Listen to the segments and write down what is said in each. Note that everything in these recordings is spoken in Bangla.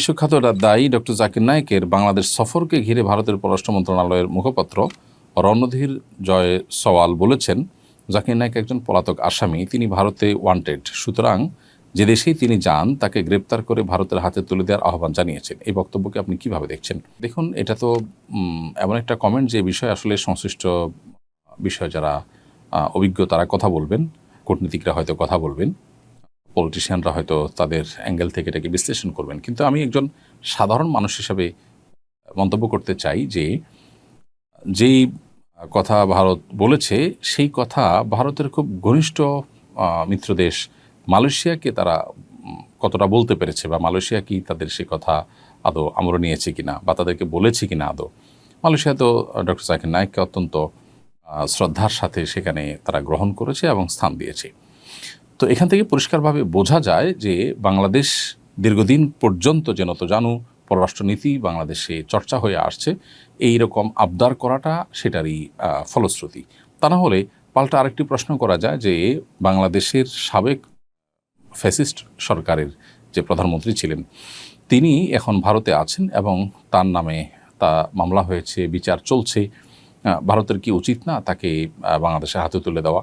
বিশ্বখ্যাত দায়ী ডক্টর জাকির নায়েকের বাংলাদেশ সফরকে ঘিরে ভারতের পররাষ্ট্র মন্ত্রণালয়ের মুখপাত্র রণধীর জয় সওয়াল বলেছেন, জাকির নায়েক একজন পলাতক আসামি, তিনি ভারতে ওয়ান্টেড সুতরাং যে দেশেই তিনি যান, তাকে গ্রেপ্তার করে ভারতের হাতে তুলে দেওয়ার আহ্বান জানিয়েছেন। এই বক্তব্যকে আপনি কীভাবে দেখছেন? দেখুন, এটা তো এমন একটা কমেন্ট যে বিষয়ে আসলে সংশ্লিষ্ট বিষয় যারা অভিজ্ঞ তারা কথা বলবেন, কূটনীতিকরা হয়তো কথা বলবেন। পলিটিশিয়ানরা হয়তো তাদের অ্যাঙ্গেল থেকে এটাকে বিশ্লেষণ করবেন। কিন্তু আমি একজন সাধারণ মানুষ হিসাবে মন্তব্য করতে চাই যে, যেই কথা ভারত বলেছে, সেই কথা ভারতের খুব ঘনিষ্ঠ মিত্র দেশ মালয়েশিয়াকে তারা কতটা বলতে পেরেছে বা মালয়েশিয়া কি তাদের সে কথা আদৌ আমল নিয়েছে কিনা বা তাদেরকে বলেছে কিনা আদৌ? মালয়েশিয়া তো ডক্টর জাকির নায়েককে অত্যন্ত শ্রদ্ধার সাথে সেখানে তারা গ্রহণ করেছে এবং স্থান দিয়েছে। তো এখান থেকে পরিষ্কারভাবে বোঝা যায় যে বাংলাদেশ দীর্ঘদিন পর্যন্ত যে জানু পররাষ্ট্রনীতি বাংলাদেশে চর্চা হয়ে আসছে, এই রকম আবদার করাটা সেটারই ফলশ্রুতি। তা না হলে পাল্টা আরেকটি প্রশ্ন করা যায় যে বাংলাদেশের সাবেক ফ্যাসিস্ট সরকারের যে প্রধানমন্ত্রী ছিলেন, তিনি এখন ভারতে আছেন এবং তার নামে তা মামলা হয়েছে, বিচার চলছে। ভারতের কি উচিত না তাকে বাংলাদেশের হাতে তুলে দেওয়া?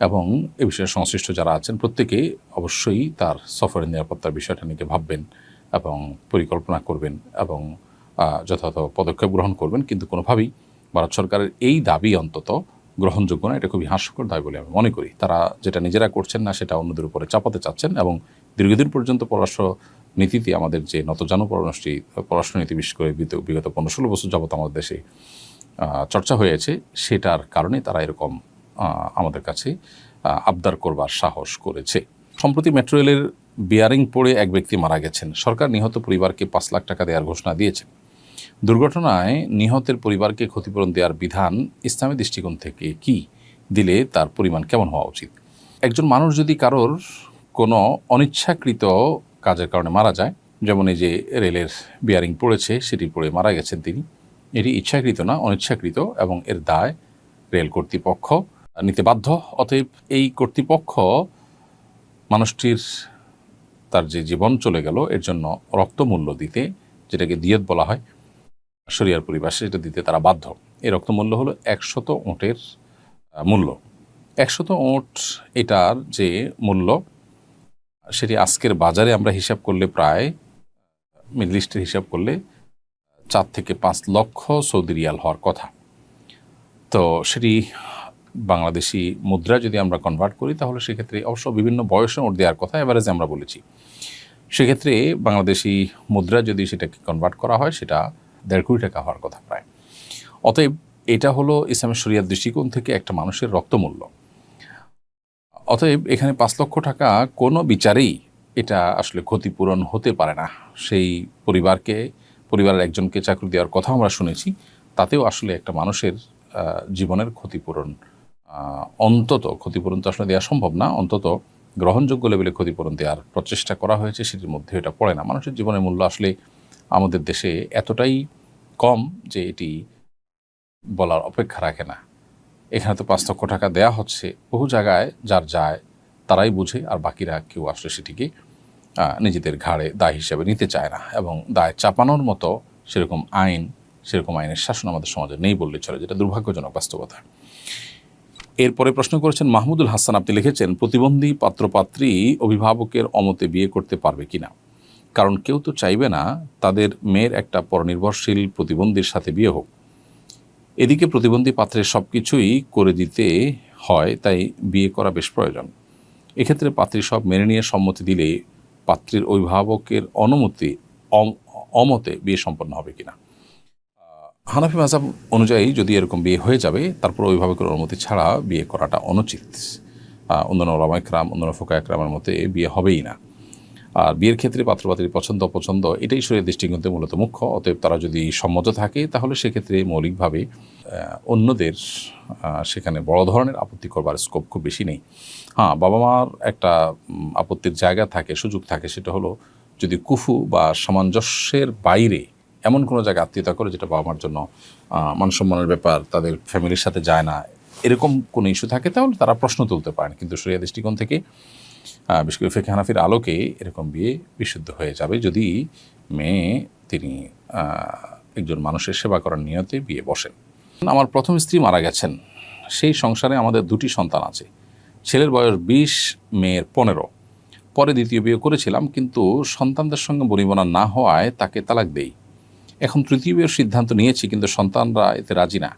এবং এ বিষয়ে সংশ্লিষ্ট যারা আছেন, প্রত্যেকে অবশ্যই তার সফরের নিরাপত্তার বিষয়টা নিয়ে ভাববেন এবং পরিকল্পনা করবেন এবং যথাযথ পদক্ষেপ গ্রহণ করবেন। কিন্তু কোনোভাবেই ভারত সরকারের এই দাবি অন্তত গ্রহণযোগ্য না এটা খুবই হাস্যকর দাবি বলে আমি মনে করি। তারা যেটা নিজেরা করছেন না, সেটা অন্যদের উপরে চাপাতে চাচ্ছেন এবং দীর্ঘদিন পর্যন্ত পররাষ্ট্র নীতিতে আমাদের যে নতজানু পররাষ্ট্র পররাষ্ট্রনীতি বিশেষ করে বিগত- পনেরো ষোলো বছর যাবত আমাদের দেশে চর্চা হয়েছে, সেটার কারণে তারা এরকম আমাদের কাছে আবদার করবার সাহস করেছে। সম্প্রতি মেট্রো রেলের বিয়ারিং পড়ে এক ব্যক্তি মারা গেছেন। সরকার নিহত পরিবারকে পাঁচ লাখ টাকা দেওয়ার ঘোষণা দিয়েছে। দুর্ঘটনায় নিহতের পরিবারকে ক্ষতিপূরণ দেওয়ার বিধান ইসলামী দৃষ্টিকোণ থেকে কি? দিলে তার পরিমাণ কেমন হওয়া উচিত? একজন মানুষ যদি কারোর কোনো অনিচ্ছাকৃত কাজের কারণে মারা যায়, যেমন এই যে রেলের বিয়ারিং পড়েছে, সেটি পড়ে মারা গেছেন তিনি। এটি ইচ্ছাকৃত না, অনিচ্ছাকৃত এবং এর দায় রেল কর্তৃপক্ষ। নিতে বাধ্য, অতএব এই কর্তৃপক্ষ মানুষটির তার যে জীবন চলে গেল, এর জন্য রক্তমূল্য দিতে, যেটাকে দিয়ত বলা হয়, শরিয়ার পরিভাষে এটা দিতে তারা বাধ্য। এই রক্তমূল্য হলো একশত ওঁটের মূল্য। একশত ওঁট এটার যে মূল্য, সেটি আজকের বাজারে আমরা হিসাব করলে প্রায়, মিডল ইস্টের হিসাব করলে চার থেকে পাঁচ লক্ষ সৌদি রিয়াল হওয়ার কথা। তো সেটি বাংলাদেশি মুদ্রা যদি আমরা কনভার্ট করি, তাহলে সেক্ষেত্রে অবশ্য বিভিন্ন বয়সে ওর দেওয়ার কথা এভারেজে আমরা বলেছি। সেক্ষেত্রে বাংলাদেশি মুদ্রা যদি সেটাকে কনভার্ট করা হয়, সেটা দেড় কোটি টাকা হওয়ার কথা প্রায়। অতএব এটা হলো ইসলামের শরিয়ার দৃষ্টিকোণ থেকে একটা মানুষের রক্তমূল্য। অতএব এখানে পাঁচ লক্ষ টাকা কোনো বিচারেই এটা আসলে ক্ষতিপূরণ হতে পারে না। সেই পরিবারকে, পরিবারের একজনকে চাকরি দেওয়ার কথা আমরা শুনেছি। তাতেও আসলে একটা মানুষের জীবনের ক্ষতিপূরণ অন্তত ক্ষতিপূরণ তো আসলে দেওয়া সম্ভব না, অন্তত গ্রহণযোগ্য লেভেলে ক্ষতিপূরণ দেওয়ার প্রচেষ্টা করা হয়েছে, সেটির মধ্যে এটা পড়ে না। মানুষের জীবনের মূল্য আসলে আমাদের দেশে এতটাই কম যে এটি বলার অপেক্ষা রাখে না। এখানে তো পাঁচ লক্ষ টাকা দেয়া হচ্ছে, বহু জায়গায় যার যায় তারাই বুঝে, আর বাকিরা কেউ আসলে সেটিকে নিজেদের ঘাড়ে দায় হিসেবে নিতে চায় না এবং দায় চাপানোর মতো সেরকম আইন, সেরকম আইনের শাসন আমাদের সমাজে নেই বললে চলে, যেটা দুর্ভাগ্যজনক বাস্তবতা। এরপরে প্রশ্ন করেছেন, মাহমুদুল হাসান, আপনি লিখেছেন, প্রতিবন্ধী পাত্রপাত্রী অভিভাবকের অমতে বিয়ে করতে পারবে কিনা? কারণ কেউ তো চাইবে না তাদের মেয়ের একটা পরনির্ভরশীল প্রতিবন্ধীর সাথে বিয়ে হোক। এদিকে প্রতিবন্ধী পাত্রের সব কিছুই করে দিতে হয়, তাই বিয়ে করা বেশ প্রয়োজন। এক্ষেত্রে পাত্রী সব মেনে নিয়ে সম্মতি দিলে পাত্রীর অভিভাবকের অনুমতি, অম- অমতে বিয়ে সম্পন্ন হবে কিনা? হানাফি মাজাব অনুযায়ী যদি এরকম বিয়ে হয়ে যাবে, তারপর অভিভাবকের অনুমতি ছাড়া বিয়ে করাটা অনুচিত। অন্যান্য ওলামা একরাম, অন্যান্য ফোকা একরামের মতে বিয়ে হবেই না। আর বিয়ের ক্ষেত্রে পাত্রপাত্রীর পছন্দ অপছন্দ, এটাই শরীরের দৃষ্টিকোণতে মূলত মুখ্য, অতএব তারা যদি সম্মত থাকে, তাহলে সেক্ষেত্রে মৌলিকভাবে অন্যদের সেখানে বড় ধরনের আপত্তি করবার স্কোপ খুব বেশি নেই। হ্যাঁ বাবা মার একটা আপত্তির জায়গা থাকে, সুযোগ থাকে, সেটা হলো যদি কুফু বা সামঞ্জস্যের বাইরে এমন কোনো জায়গায় আত্মীয়তা করে যেটা বাবা মার জন্য মানসম্মানের ব্যাপার, তাদের ফ্যামিলির সাথে যায় না, এরকম কোনো ইস্যু থাকে, তাহলে তারা প্রশ্ন তুলতে পারেন। কিন্তু শরিয়া দৃষ্টিকোণ থেকে বিশেষ করে ফেকে হানাফির আলোকে এরকম বিয়ে বিশুদ্ধ হয়ে যাবে যদি মেয়ে তিনি একজন মানুষের সেবা করার নিয়তে বিয়ে বসেন। আমার প্রথম স্ত্রী মারা গেছেন, সেই সংসারে আমাদের দুটি সন্তান আছে। ছেলের বয়স বিশ, মেয়ের পনেরো। পরে দ্বিতীয় বিয়ে করেছিলাম, কিন্তু সন্তানদের সঙ্গে বনিবনা না হওয়ায় তাকে তালাক দেই। এখন তৃতীয় সিদ্ধান্ত নিয়েছি, কিন্তু সন্তানরা এতে রাজি না।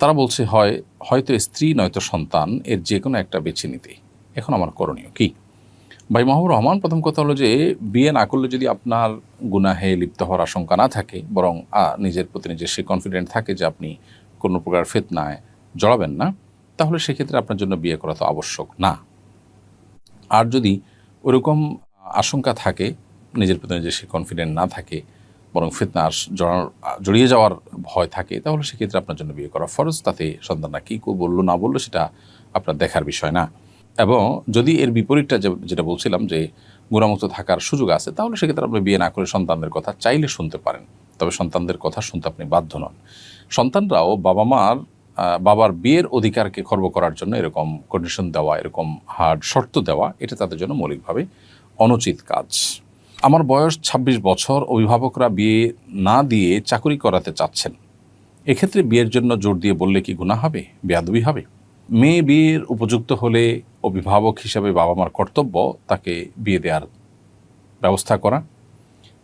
তারা বলছে, হয়, হয়তো স্ত্রী, নয়তো সন্তান, এর যে কোনো একটা বেছে নিতে। এখন আমার করণীয় কি? ভাই মাহবুর রহমান, প্রথম কথা হলো যে, বিয়ে না করলে যদি আপনার গুনাহে লিপ্ত হওয়ার আশঙ্কা না থাকে, বরং নিজের প্রতি নিজের সে কনফিডেন্ট থাকে যে আপনি কোনো প্রকার ফেতনায় জড়াবেন না, তাহলে সেক্ষেত্রে আপনার জন্য বিয়ে করা তো আবশ্যক না। আর যদি ওরকম আশঙ্কা থাকে, নিজের প্রতি নিজের সে কনফিডেন্ট না থাকে বরং ফিতনা জড়ানোর জড়িয়ে যাওয়ার ভয় থাকে, তাহলে সেক্ষেত্রে আপনার জন্য বিয়ে করা ফরজ। তাতে সন্তানরা কী বলল, না বলল, সেটা আপনার দেখার বিষয় না। এবং যদি এর বিপরীতটা যেটা বলছিলাম যে, গুণামুক্ত থাকার সুযোগ আছে, তাহলে সেক্ষেত্রে আপনি বিয়ে না করে সন্তানদের কথা চাইলে শুনতে পারেন। তবে সন্তানদের কথা শুনতে আপনি বাধ্য নন। সন্তানরাও বাবা মার বাবার বিয়ের অধিকারকে খর্ব করার জন্য এরকম কন্ডিশন দেওয়া, এরকম হার্ড শর্ত দেওয়া, এটা তাদের জন্য মৌলিকভাবে অনুচিত কাজ। আমার বয়স ২৬ বছর, অভিভাবকরা বিয়ে না দিয়ে চাকরি করাতে চাচ্ছেন। এক্ষেত্রে বিয়ের জন্য জোর দিয়ে বললে কি গুণা হবে? বেয়াদবি হবে? মেয়ে বিয়ের উপযুক্ত হলে অভিভাবক হিসাবে বাবা মার কর্তব্য তাকে বিয়ে দেওয়ার ব্যবস্থা করা।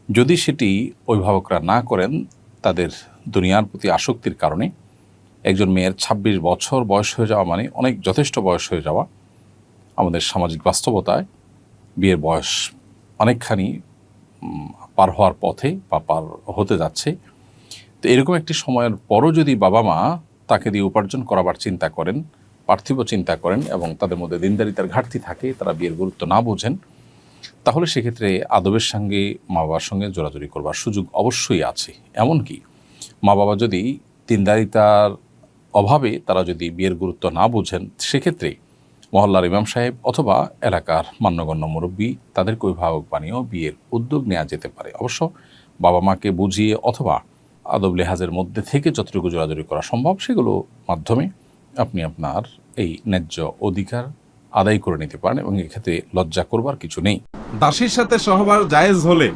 যদি সেটি অভিভাবকরা না করেন, তাদের দুনিয়ার প্রতি আসক্তির কারণে একজন মেয়ের ২৬ বছর বয়স হয়ে যাওয়া মানে অনেক যথেষ্ট বয়স হয়ে যাওয়া। আমাদের সামাজিক বাস্তবতায় বিয়ের বয়স অনেকখানি পার হওয়ার পথে বা পার হতে যাচ্ছে। তো এরকম একটি সময়ের পরও যদি বাবা মা তাকে দিয়ে উপার্জন করাবার চিন্তা করেন, পার্থিব চিন্তা করেন এবং তাদের মধ্যে দিনদারিতার ঘাটতি থাকে, তারা বিয়ের গুরুত্ব না বোঝেন, তাহলে সেক্ষেত্রে আদবের সঙ্গে মা বাবার সঙ্গে জোরাজুরি করবার সুযোগ অবশ্যই আছে। এমনকি মা বাবা যদি দিনদারিতার অভাবে তারা যদি বিয়ের গুরুত্ব না বোঝেন, সেক্ষেত্রে মহল্লার ইমাম সাহেব অথবা এলাকার মান্যগণ্য মুরব্বী তাদেরকে অভিভাবক বানিয়েও বিয়ের উদ্যোগ নেওয়া যেতে পারে। অবশ্য বাবা মাকে বুঝিয়ে অথবা আদব লেহাজের মধ্যে থেকে যতটুকু জোরাজুরি করা সম্ভব, সেগুলো মাধ্যমে আপনি আপনার এই ন্যায্য অধিকার আদায় করে নিতে পারেন এবং এক্ষেত্রে লজ্জা করবার কিছু নেই। দাসীর সাথে সহবাস জায়েজ হলে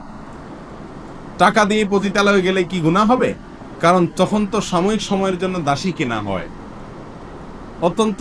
টাকা দিয়ে পতিতালয়ে গেলে কি গুনাহ হবে? কারণ তখন তো সাময়িক সময়ের জন্য দাসী কেনা হয়। অত্যন্ত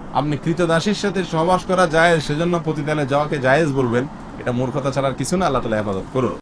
আপনি কৃতদাসীর সাথে সহবাস করা যায়, সেজন্য প্রতিদানে যাওয়াকে জায়েজ বলবেন। এটা মূর্খতা ছাড়ার কিছু না, আল্লাহ তালা হেফাজত করুন।